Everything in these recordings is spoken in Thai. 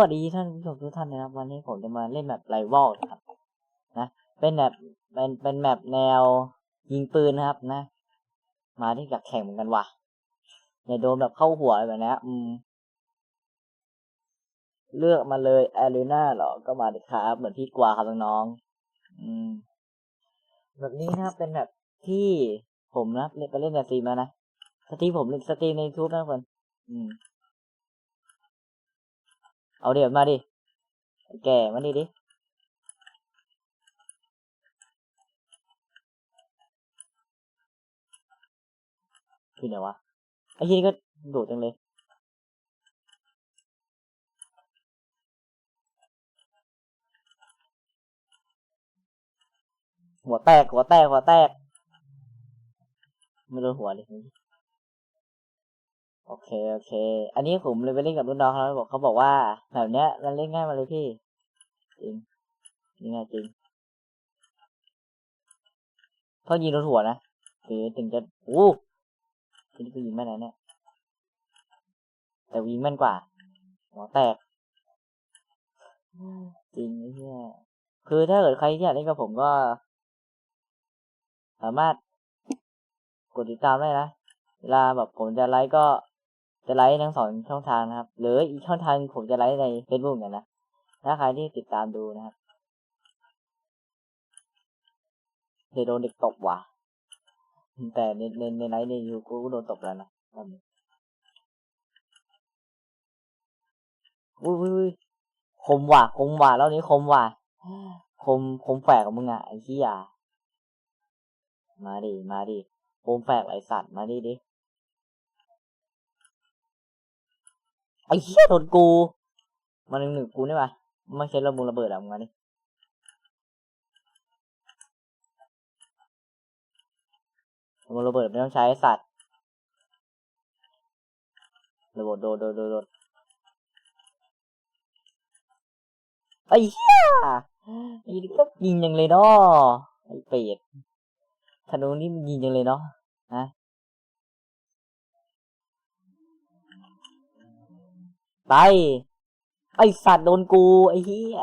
วัสดีท่านผู้ชมทุกท่านนะครับ วันนี้ผมจะมาเล่นแบบไรวอลครับนะเป็นแบบเป็นเป็นแมปแนวยิงปืนนะครับนะ มาที่อยากแข่งเหมือนกันว่ะอย่าโดนแบบเข้าหัวแบบนี้อืมเลือกมาเลยแอรีนาหรอ ก็มาดิครับเหมือนพี่กวาครับน้องๆอืม แบบนี้นะครับเป็นแบบที่ผมนะเล่นไปเล่นในสตรีมแล้วนะสตรีมผมเล่นสตรีมในทูบนะทุกคนอืม เอาเดี๋ยวมาดิ แก่มาดิดิ คือไหนวะ ไอ้ที่นี่ก็โดดจังเลย หัวแตก หัวแตก หัวแตก ไม่โดนหัวเลย โอเคโอเค อันนี้ผมเลยไปเล่นกับรุ่นน้องเขาแล้วบอกเขาบอกว่า แบบเนี้ยมันเล่นง่ายมาเลยพี่ จริงนี่ง่ายจริงเขายิงโดนหัวนะคือถึงจะอู้ทีนี้ก็ยิงแม่นนะเนี่ยแต่ยิงแม่นกว่าหัวแตกจริงไอ้เหี้ยคือถ้าเกิดใครที่อยากเล่นกับผมก็ สามารถกดติดตามได้นะ เวลาแบบผมจะไลฟ์ก็ จะไลฟ์ทั้งสองช่องทางนะครับ หรืออีกช่องทางผมจะไลฟ์ในเฟซบุ๊กกันนะ ถ้าใครที่ติดตามดูนะครับเดี๋ยวโดนเด็กตบว่ะ แต่ในในในไลฟ์ในยูกูโดนตบแล้วนะตอนนี้อุ้ยอุ้ยคมว่ะคมว่ะรอบนี้คมว่ะคมคมแฝกของมึงอะไอ้ขี้ยามาดิมาดิคมแฝกไอสัตว์มาดิดิ ไอ้เหี้ยโดนกู มันหนึ่งหนึ่งกูนี่ปะไม่ใช่ระบุระเบิดอะมึงมาดิระบุระเบิดไม่ต้องใช้สัตว์ระเบิดโดนโดนโดนโดไอ้เหี้ยไอ้นี่ก็ยิงยังเลยเนาะไอ้เป็ดธนูนี่มันยิงยังเลยเนาะฮะ ไป ไอสัตว์โดนกูไอเหี้ย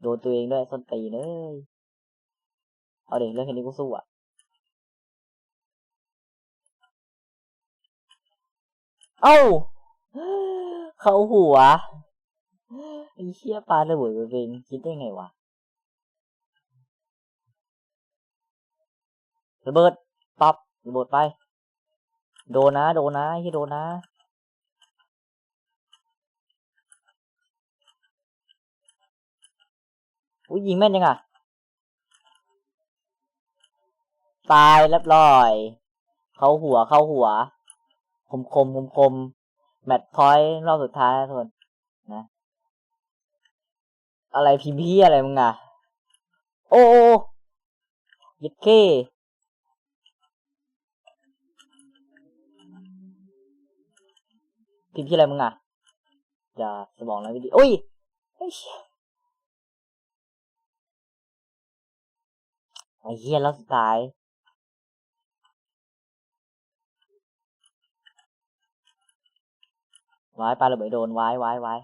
โดนตัวเองด้วยส้นตีนเอ้ยเอาเด็กเรื่องแค่นี้กูสู้อะ เอ้า เขาหัวไอ้เชี่ยปลาระเบิดตัวเองคิดได้ไงวะระเบิดปับระเบิดไป โดนนะ โดนนะที่โดนนะ อุ้ยยิงแม่นยังอะ ตายเรียบร้อย เข้าหัวเข้าหัว คมคมคมคม แมตช์พอยต์รอบสุดท้ายนะทุกคนนะ อะไรพีพีอะไรมึงอะ โอ้โอ้ยิดเค พิมพ์ชื่อะไรมึงอะอย่าสมองนะวิดีโอ้ยไอ้เหี้ยแล้วสุดท้ายวายปลาระเบิดโดนวายวายวาย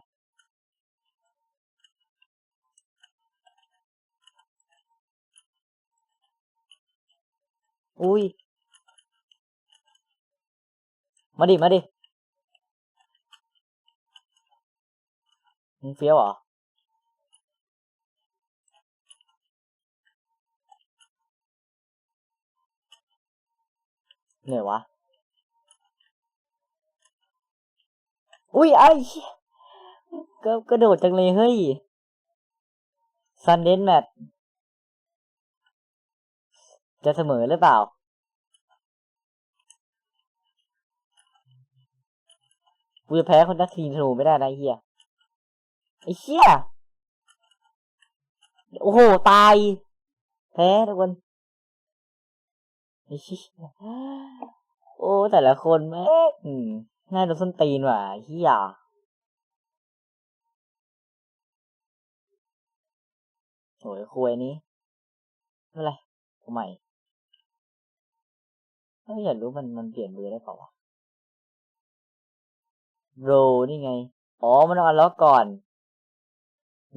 อุ้ย มาดิ มาดิ มึงเฟี้ยวเหรอเหนื่อยวะ อุ้ยไอ้ก็กระโดดจังเลยเฮ้ยซันเดนแมทจะเสมอหรือเปล่า กูจะแพ้คนนักทีมธนูไม่ได้นะเฮีย ไอ้เฮียโอ้โห ตาย แพ้ทุกคนไอ้เหี้ยโอ้ แต่ละคนแม่งน่าโดนส้นตีนว่ะไอ้เฮียโอ้ยคุยนี้ไม่ไรใหม่เอ้ยอยากรู้มันมันเปลี่ยนมือได้เปล่าวะโรนี่ไง อ๋อ มันต้องอันล็อกก่อน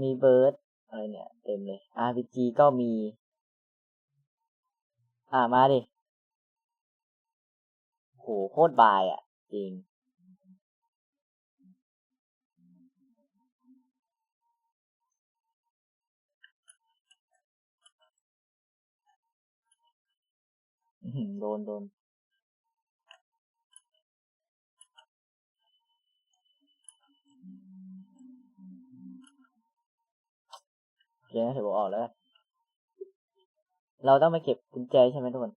มีเบิร์ดอะไรเนี่ย เต็มเลย RPG ก็มี อ่ามาดิโหโคตรบายอะ จริง โดนโดน โอเคนะถือว่าออกแล้วเราต้องไปเก็บกุญแจใช่ไหมทุกคน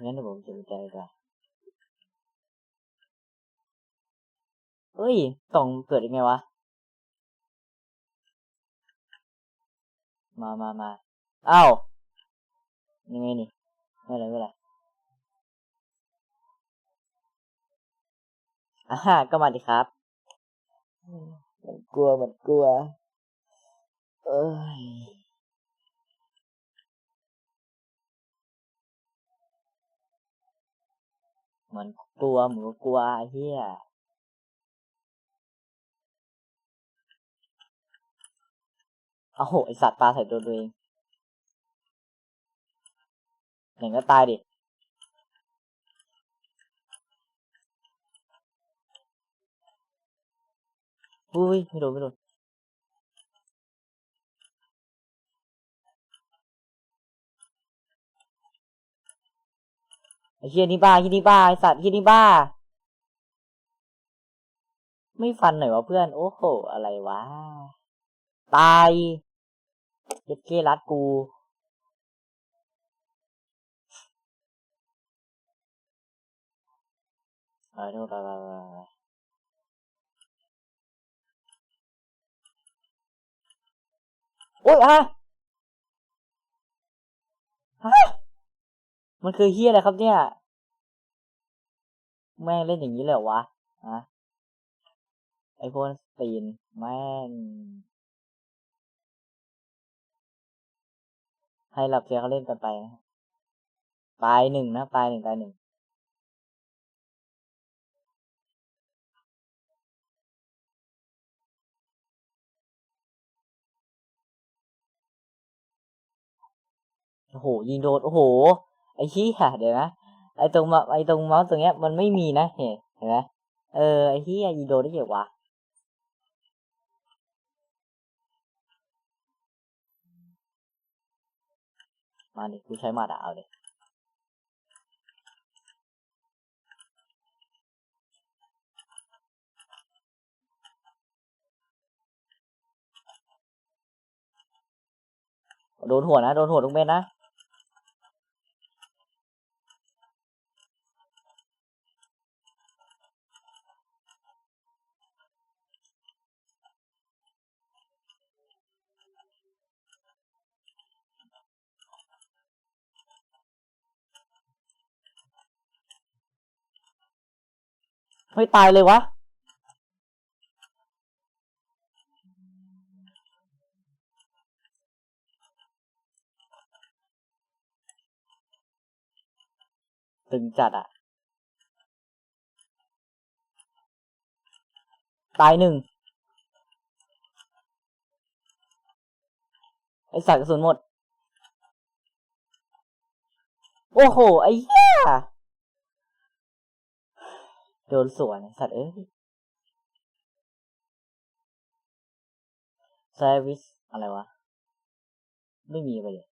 งั้นเดี๋ยวผมเก็บกุญแจก่อนเฮ้ยกล่องเกิดยังไงวะ มามามาอ้าวยังไงนี่ไม่เป็นไรไม่เป็นไรอ่าฮะก็มาดิครับ มันกลัวมันกลัว เอ้ยมันกลัวหมูกลัวเหี้ยโอ้โหไอสัตว์ปลาใส่ตัวตัวเองอย่งก็ตายดิอุ้ยไม่โดนไม่โดน ไอ้เหี้ยนี่บ้าไอ้เหี้ยนี่บ้าไอสัตว์ไอ้เหี้ยนี่บ้า ไม่ฟันหน่อยวะเพื่อน โอ้โห อะไรวะ ตายเย็ดเก้รัดกู ไปโทษไปไปไปไปโอ้ยอะฮะ มันคือเฮียอะไรครับเนี่ย แม่งเล่นอย่างนี้เลยวะอะไอโฟนสตีนแม่งให้หลับเสียเขาเล่นกันไปนะตายหนึ่งนะตายหนึ่งตายหนึ่งโอ้โหยิงโดนโอ้โห อ้ชี้ค่ะเดี๋ยวนะไอ้ตรงมาไอ้ตรงเมาส์ตรงเนี้ยมันไม่มีนะเห็นเห็นไหมเออไอ้ที่ยิงโดนได้เกี่ยววะมาดิกูใช้หมัดอะเอาดิโดนหัวนะ โดนหัวทุกเม็ดนะ เฮ้ยตายเลยวะ ตึงจัดอะตายหนึ่งไอสัตว์กระสุนหมด โอ้โห ไอ้เหี้ย โดนสวนสัตว์เอ้ย s ซวิสอะไรวะ ไม่มีไปเลย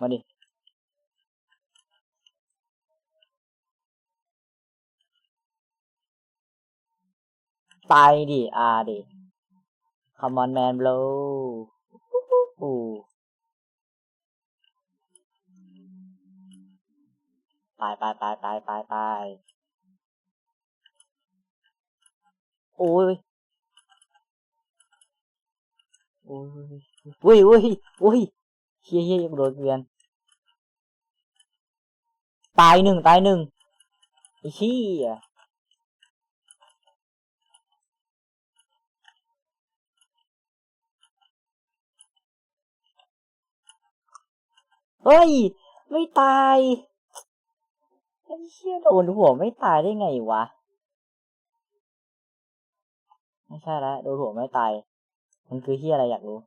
มาดิ ตดิอาดิ come on man bro อู้ตายตายตายตายตายตายโอ้ยโอ้ยโอ้ยโอ้ยโอ้ยเฮียเฮียยังโดนเกวียนตายหนึ่งตายหนึ่งอ้ชี้ย เฮ้ย ไม่ตายไอ้เชี่ยโดนหัวไม่ตายได้ไงวะ ไม่ใช่แล้วโดนหัวไม่ตาย มันคือเฮียอะไรอยากรู้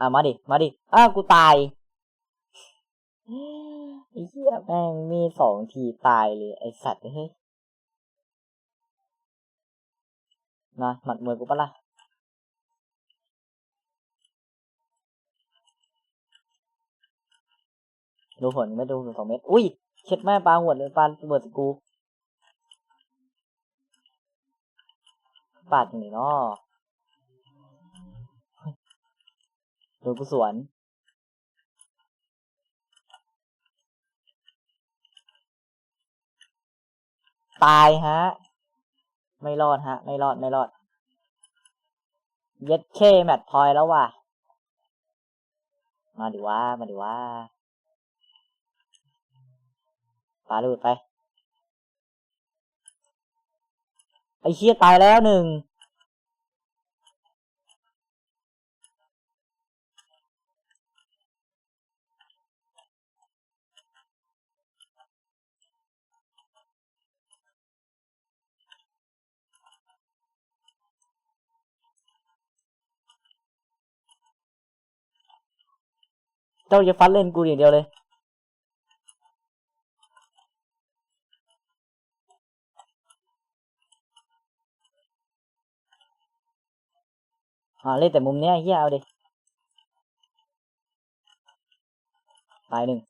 อะมาดิ มาดิ อ้ากูตายไอ้เหี้ยแม่งมีสองทีตายเลย ไอสัตว์เฮ้ยนะหมัดมวยกูปะล่ะ ดูผลไม่ดูสองเม็ดอุ้ยเช็ดแม่ปลาหัวเลยปลาเบิดสกูปาดอย่างนี้เนาะโดนกูสวนตายฮะ ไม่รอดฮะ ไม่รอดไม่รอด เย็ดเคแมตทอยแล้วว่ะ มาดิว่ามาดิว่า ปาลูดไป ไอ้เชี่ยตายแล้วหนึ่ง เจ้าจะฟัดเล่นกูอย่างเดียวเลย อ่าเล่นแต่มุมเนี้ยเฮียเอาดิตายหนึ่ง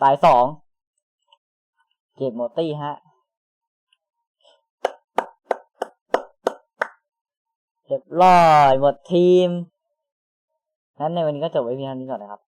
ตายสองเก็บหมดตี้ฮะ เรียบร้อยหมดทีมนั้นในวันนี้ก็จบไว้เพียงเท่านี้ก่อนนะครับ